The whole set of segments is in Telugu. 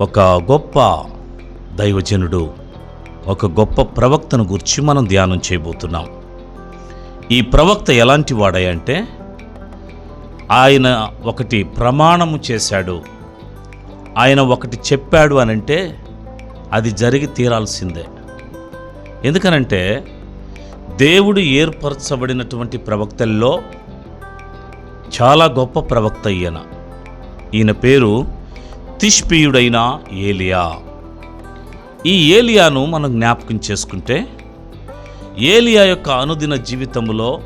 ఒక గొప్ప దైవజనుడు ఒక గొప్ప ప్రవక్తను గురించి మనం ధ్యానం చేయబోతున్నాం. ఈ ప్రవక్త ఎలాంటి వాడాయంటే ఆయన ఒకటి ప్రమాణము చేశాడు. ఆయన ఒకటి చెప్పాడు అనంటే అది జరిగి తీరాల్సిందే. ఎందుకనంటే దేవుడు ఏర్పరచబడినటువంటి ప్రవక్తల్లో చాలా గొప్ప ప్రవక్త ఈయన. ఈయన పేరు తిష్పీయుడైన ఏలియా. ఈ ఏలియాను మనం జ్ఞాపకం చేసుకుంటే ఏలియా యొక్క అనుదిన జీవితంలో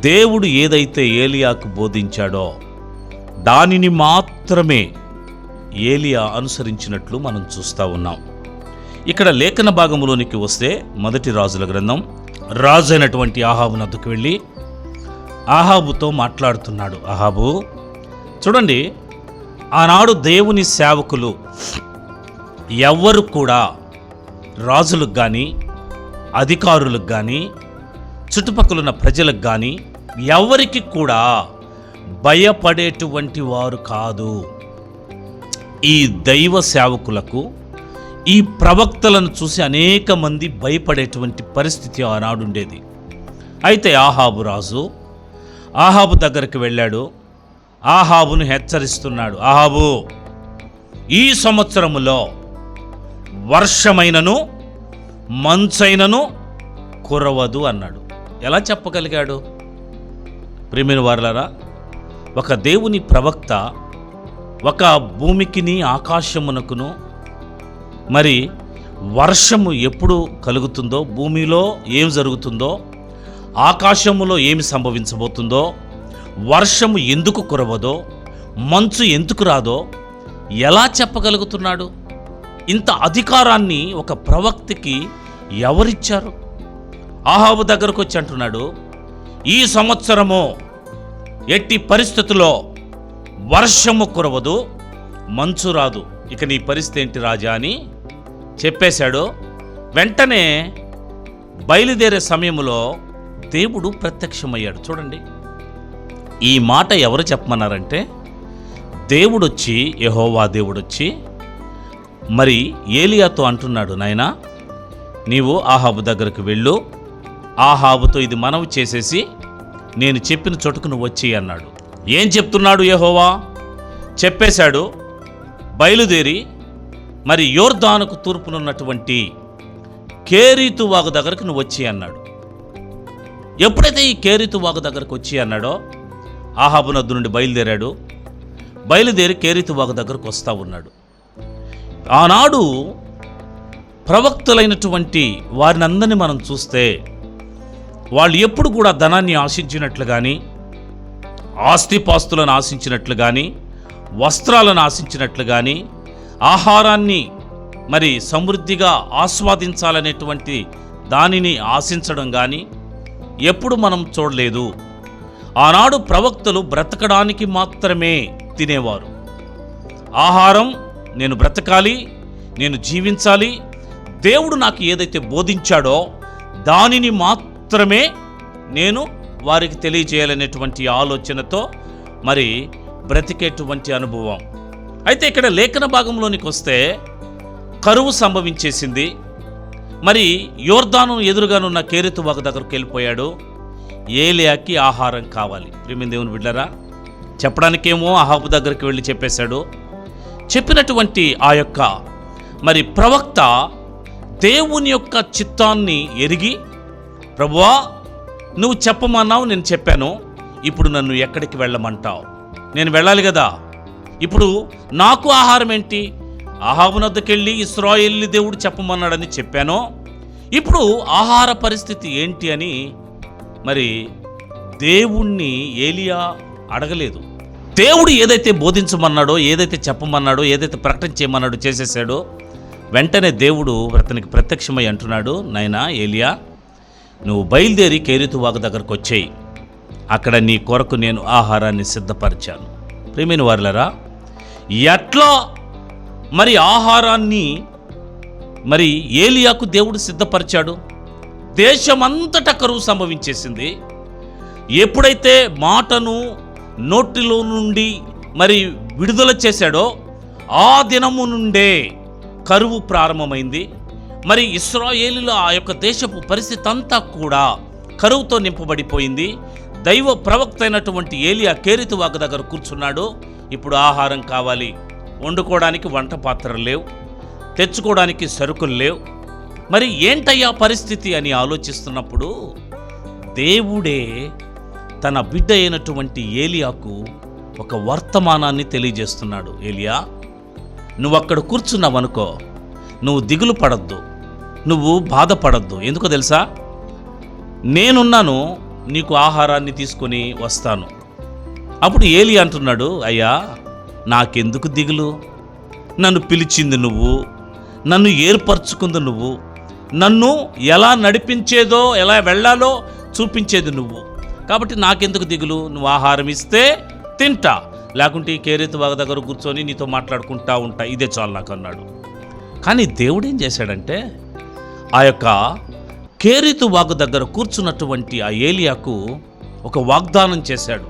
దేవుడు ఏదైతే ఏలియాకు బోధించాడో దానిని మాత్రమే ఏలియా అనుసరించినట్లు మనం చూస్తూ ఉన్నాం. ఇక్కడ లేఖన భాగంలోనికి వస్తే మొదటి రాజుల గ్రంథం రాజు అయినటువంటి ఆహాబు నద్దుకు వెళ్ళి ఆహాబుతో మాట్లాడుతున్నాడు. ఆహాబు చూడండి ఆనాడు దేవుని సేవకులు ఎవ్వరు కూడా రాజులకు కానీ అధికారులకు కానీ చుట్టుపక్కల ఉన్న ప్రజలకు కానీ ఎవరికి కూడా భయపడేటువంటి వారు కాదు. ఈ దైవ సేవకులకు ఈ ప్రవక్తలను చూసి అనేక మంది భయపడేటువంటి పరిస్థితి ఆనాడు ఉండేది. అయితే ఆహాబు రాజు ఆహాబు దగ్గరికి వెళ్ళాడు. ఆహాబును హెచ్చరిస్తున్నాడు. ఆహాబు ఈ సంవత్సరములో వర్షమైనను మంచైనను కురవదు అన్నాడు. ఎలా చెప్పగలిగాడు? ప్రేమిన వారులరా ఒక దేవుని ప్రవక్త ఒక భూమికిని ఆకాశమునకును మరి వర్షము ఎప్పుడు కలుగుతుందో భూమిలో ఏం జరుగుతుందో ఆకాశములో ఏమి సంభవించబోతుందో వర్షము ఎందుకు కురవదో మంచు ఎందుకు రాదో ఎలా చెప్పగలుగుతున్నాడు? ఇంత అధికారాన్ని ఒక ప్రవక్తకి ఎవరిచ్చారు? ఆహాబు దగ్గరకు వచ్చి అంటున్నాడు ఈ సంవత్సరము ఎట్టి పరిస్థితుల్లో వర్షము కురవదు మంచు రాదు. ఇక నీ పరిస్థితి ఏంటి రాజా అని చెప్పేశాడు. వెంటనే బయలుదేరే సమయంలో దేవుడు ప్రత్యక్షమయ్యాడు. చూడండి. ఈ మాట ఎవరు చెప్పమన్నారంటే దేవుడొచ్చి యహోవా దేవుడొచ్చి మరి ఏలియాతో అంటున్నాడు నాయనా నీవు ఆహాబు దగ్గరకు వెళ్ళు ఆహాబుతో ఇది మనవి చేసేసి నేను చెప్పిన చోటుకు నువ్వు వచ్చి అన్నాడు. ఏం చెప్తున్నాడు యహోవా? చెప్పేశాడు బయలుదేరి మరి యోర్దానుకు తూర్పునున్నటువంటి కేరీతు వాగు దగ్గరకు నువ్వు వచ్చి అన్నాడు. ఎప్పుడైతే ఈ కేరీతు వాగు దగ్గరకు వచ్చి అన్నాడో ఆహాబునద్దు నుండి బయలుదేరాడు. బయలుదేరి కేరీతు వాగు దగ్గరకు వస్తూ ఉన్నాడు. ఆనాడు ప్రవక్తలైనటువంటి వారిని అందరినీ మనం చూస్తే వాళ్ళు ఎప్పుడు కూడా ధనాన్ని ఆశించినట్లు కానీ ఆస్తిపాస్తులను ఆశించినట్లు కానీ వస్త్రాలను ఆశించినట్లు కానీ ఆహారాన్ని మరి సమృద్ధిగా ఆస్వాదించాలనేటువంటి దానిని ఆశించడం కానీ ఎప్పుడు మనం చూడలేదు. ఆనాడు ప్రవక్తలు బ్రతకడానికి మాత్రమే తినేవారు. ఆహారం నేను బ్రతకాలి నేను జీవించాలి దేవుడు నాకు ఏదైతే బోధించాడో దానిని మాత్రమే నేను వారికి తెలియజేయాలనేటువంటి ఆలోచనతో మరి బ్రతికేటువంటి అనుభవం. అయితే ఇక్కడ లేఖన భాగంలోనికి వస్తే కరువు సంభవించేసింది. మరి యోర్ధాను ఎదురుగానున్న కేరితు వాగు దగ్గరకు వెళ్ళిపోయాడు. ఏలియాకి ఆహారం కావాలి. ప్రేమిన దేవుని బిడ్డరా చెప్పడానికేమో అహాబు దగ్గరికి వెళ్ళి చెప్పేశాడు. చెప్పినటువంటి ఆ యొక్క మరి ప్రవక్త దేవుని యొక్క చిత్తాన్ని ఎరిగి ప్రభువా నువ్వు చెప్పమన్నావు నేను చెప్పాను. ఇప్పుడు నన్ను ఎక్కడికి వెళ్ళమంటావు? నేను వెళ్ళాలి కదా. ఇప్పుడు నాకు ఆహారం ఏంటి? ఆహాబు నద్దకెళ్ళి దేవుడు చెప్పమన్నాడని చెప్పాను. ఇప్పుడు ఆహార పరిస్థితి ఏంటి అని మరి దేవుణ్ణి ఏలియా అడగలేదు. దేవుడు ఏదైతే బోధించమన్నాడో ఏదైతే చెప్పమన్నాడో ఏదైతే ప్రకటన చేయమన్నాడో చేసేసాడో వెంటనే దేవుడు అతనికి ప్రత్యక్షమై అంటున్నాడు నాయనా ఏలియా నువ్వు బయలుదేరి కేరితువాగ దగ్గరకు వచ్చేయి. అక్కడ నీ కొరకు నేను ఆహారాన్ని సిద్ధపరిచాను. ప్రేమైన వారులరా ఎట్లా మరి ఆహారాన్ని మరి ఏలియాకు దేవుడు సిద్ధపరిచాడు? దేశమంతట కరువు సంభవించేసింది. ఎప్పుడైతే మాటను నోటిలో నుండి మరి విడుదల చేశాడో ఆ దినము నుండే కరువు ప్రారంభమైంది. మరి ఇస్రాయేలుల ఆ యొక్క దేశపు పరిస్థితి అంతా కూడా కరువుతో నింపబడిపోయింది. దైవ ప్రవక్త అయినటువంటి ఏలియా కేరితువాక దగ్గర కూర్చున్నాడు. ఇప్పుడు ఆహారం కావాలి. వండుకోవడానికి వంట పాత్రలు లేవు. తెచ్చుకోవడానికి సరుకులు లేవు. మరి ఏంటయ్యా పరిస్థితి అని ఆలోచిస్తున్నప్పుడు దేవుడే తన బిడ్డ అయినటువంటి ఏలియాకు ఒక వర్తమానాన్ని తెలియజేస్తున్నాడు. ఏలియా నువ్వు అక్కడ కూర్చున్నావనుకో నువ్వు దిగులు పడద్దు నువ్వు బాధపడద్దు. ఎందుకో తెలుసా? నేనున్నాను నీకు ఆహారాన్ని తీసుకొని వస్తాను. అప్పుడు ఏలి అంటున్నాడు అయ్యా నాకెందుకు దిగులు? నన్ను పిలిచింది నువ్వు నన్ను ఏర్పరచుకుంది నువ్వు నన్ను ఎలా నడిపించేదో ఎలా వెళ్ళాలో చూపించేది నువ్వు. కాబట్టి నాకెందుకు దిగులు? నువ్వు ఆహారం ఇస్తే తింటా. లేకుంటే ఈ కేరేతు బాగ దగ్గర కూర్చొని నీతో మాట్లాడుకుంటా ఉంటా. ఇదే చాలు నాకు అన్నాడు. కానీ దేవుడు ఏం చేశాడంటే ఆ యొక్క కేరీతు వాగు దగ్గర కూర్చున్నటువంటి ఆ ఏలియాకు ఒక వాగ్దానం చేశాడు.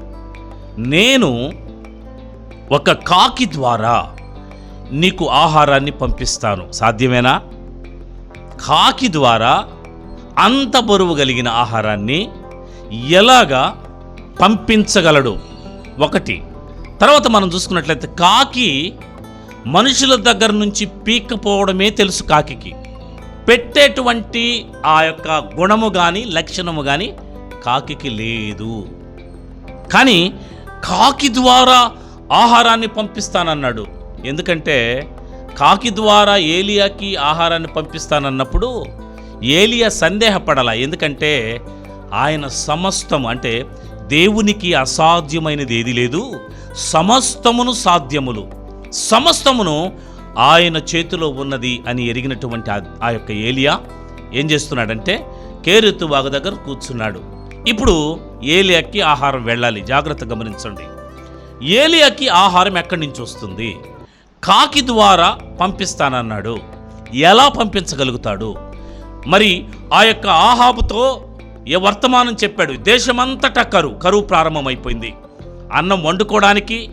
నేను ఒక కాకి ద్వారా నీకు ఆహారాన్ని పంపిస్తాను. సాధ్యమేనా? కాకి ద్వారా అంత బరువు కలిగిన ఆహారాన్ని ఎలాగా పంపించగలడు? ఒకటి. తర్వాత మనం చూసుకున్నట్లయితే కాకి మనుషుల దగ్గర నుంచి పీక్కపోవడమే తెలుసు కాకికి. పెట్టేటువంటి ఆ యొక్క గుణము కానీ లక్షణము కానీ కాకి లేదు. కానీ కాకి ద్వారా ఆహారాన్ని పంపిస్తానన్నాడు. ఎందుకంటే కాకి ద్వారా ఏలియాకి ఆహారాన్ని పంపిస్తానన్నప్పుడు ఏలియా సందేహపడాల. ఎందుకంటే ఆయన సమస్తం అంటే దేవునికి అసాధ్యమైనది ఏది లేదు. సమస్తమును సాధ్యములు. సమస్తమును ఆయన చేతిలో ఉన్నది అని ఎరిగినటువంటి ఆ- ఆ యొక్క ఏలియా ఏం చేస్తున్నాడంటే కేరెత్తు వాగు దగ్గర కూర్చున్నాడు. ఇప్పుడు ఏలియాకి ఆహారం వెళ్ళాలి. జాగ్రత్త గమనించండి. ఏలియాకి ఆహారం ఎక్కడి నుంచి వస్తుంది? కాకి ద్వారా పంపిస్తానన్నాడు. ఎలా పంపించగలుగుతాడు? మరి ఆ యొక్క ఆహాబుతో ఏ వర్తమానం చెప్పాడు. దేశమంతటా కరువు కరువు ప్రారంభమైపోయింది. అన్నం వండుకోవడానికి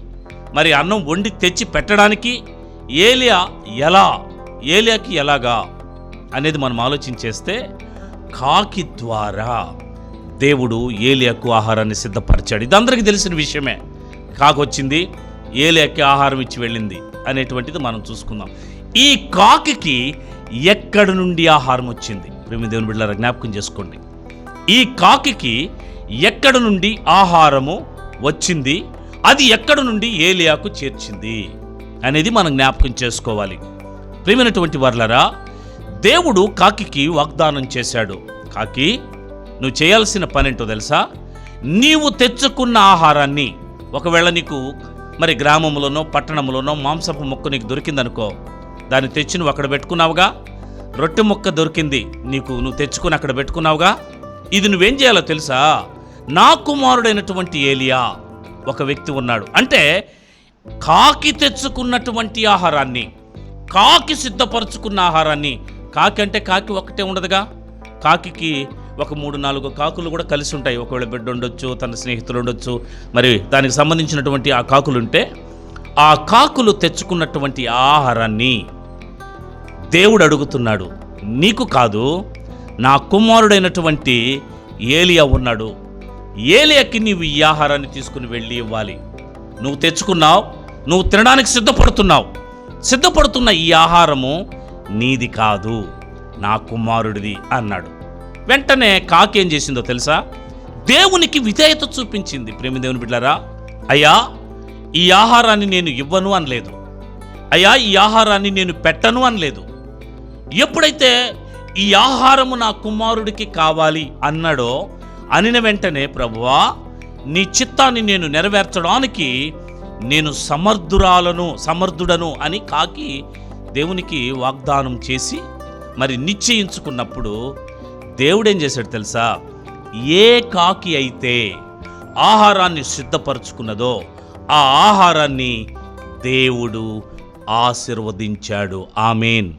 మరి అన్నం వండి తెచ్చి పెట్టడానికి ఏలియా ఎలా ఏలియాకి ఎలాగా అనేది మనం ఆలోచించేస్తే కాకి ద్వారా దేవుడు ఏలియాకు ఆహారాన్ని సిద్ధపరిచాడు. ఇది అందరికీ తెలిసిన విషయమే. కాకొచ్చింది ఏలియాకి ఆహారం ఇచ్చి వెళ్ళింది. అనేటువంటిది మనం చూసుకుందాం. ఈ కాకికి ఎక్కడి నుండి ఆహారం వచ్చింది? ప్రేమి దేవుని బిడ్డల జ్ఞాపకం చేసుకోండి. ఈ కాకికి ఎక్కడి నుండి ఆహారము వచ్చింది? అది ఎక్కడి నుండి ఏలియాకు చేర్చింది? అనేది మనం జ్ఞాపకం చేసుకోవాలి. ప్రియమైనటువంటి వర్లరా దేవుడు కాకికి వాగ్దానం చేశాడు. కాకి నువ్వు చేయాల్సిన పనేంటో తెలుసా? నీవు తెచ్చుకున్న ఆహారాన్ని ఒకవేళ నీకు మరి గ్రామంలోనో పట్టణంలోనో మాంసపు ముక్క నీకు దొరికిందనుకో దాన్ని తెచ్చి నువ్వు అక్కడ పెట్టుకున్నావుగా? రొట్టె ముక్క దొరికింది నీకు నువ్వు తెచ్చుకుని అక్కడ పెట్టుకున్నావుగా? ఇది నువ్వేం చేయాలో తెలుసా? నా కుమారుడైనటువంటి ఏలియా ఒక వ్యక్తి ఉన్నాడు. అంటే కాకి తెచ్చుకున్నటువంటి ఆహారాన్ని కాకి సిద్ధపరచుకున్న ఆహారాన్ని కాకి అంటే కాకి ఒకటే ఉండదుగా? కాకికి ఒక మూడు నాలుగు కాకులు కూడా కలిసి ఉంటాయి. ఒకవేళ బిడ్డ ఉండొచ్చు తన స్నేహితులు ఉండొచ్చు మరి దానికి సంబంధించినటువంటి ఆ కాకులు ఉంటే ఆ కాకులు తెచ్చుకున్నటువంటి ఆహారాన్ని దేవుడు అడుగుతున్నాడు. నీకు కాదు నా కుమారుడైనటువంటి ఏలియా ఉన్నాడు. ఏలియాకి నీవు ఈ ఆహారాన్ని తీసుకుని వెళ్ళి ఇవ్వాలి. నువ్వు తెచ్చుకున్నావు నువ్వు తినడానికి సిద్ధపడుతున్నావు. సిద్ధపడుతున్న ఈ ఆహారము నీది కాదు నా కుమారుడిది అన్నాడు. వెంటనే కాకి ఏం చేసిందో తెలుసా? దేవునికి విధేయత చూపించింది. ప్రేమ దేవుని బిడ్డారా అయ్యా ఈ ఆహారాన్ని నేను ఇవ్వను అనలేదు. అయ్యా ఈ ఆహారాన్ని నేను పెట్టను అనలేదు. ఎప్పుడైతే ఈ ఆహారము నా కుమారుడికి కావాలి అన్నాడో అనిన వెంటనే ప్రభువా నీ చిత్తాన్ని నేను నెరవేర్చడానికి నేను సమర్థురాలను సమర్థుడను అని కాకి దేవునికి వాగ్దానం చేసి మరి నిశ్చయించుకున్నప్పుడు దేవుడేం చేశాడు తెలుసా? ఏ కాకి అయితే ఆహారాన్ని సిద్ధపరచుకున్నదో ఆ ఆహారాన్ని దేవుడు ఆశీర్వదించాడు. ఆమెన్.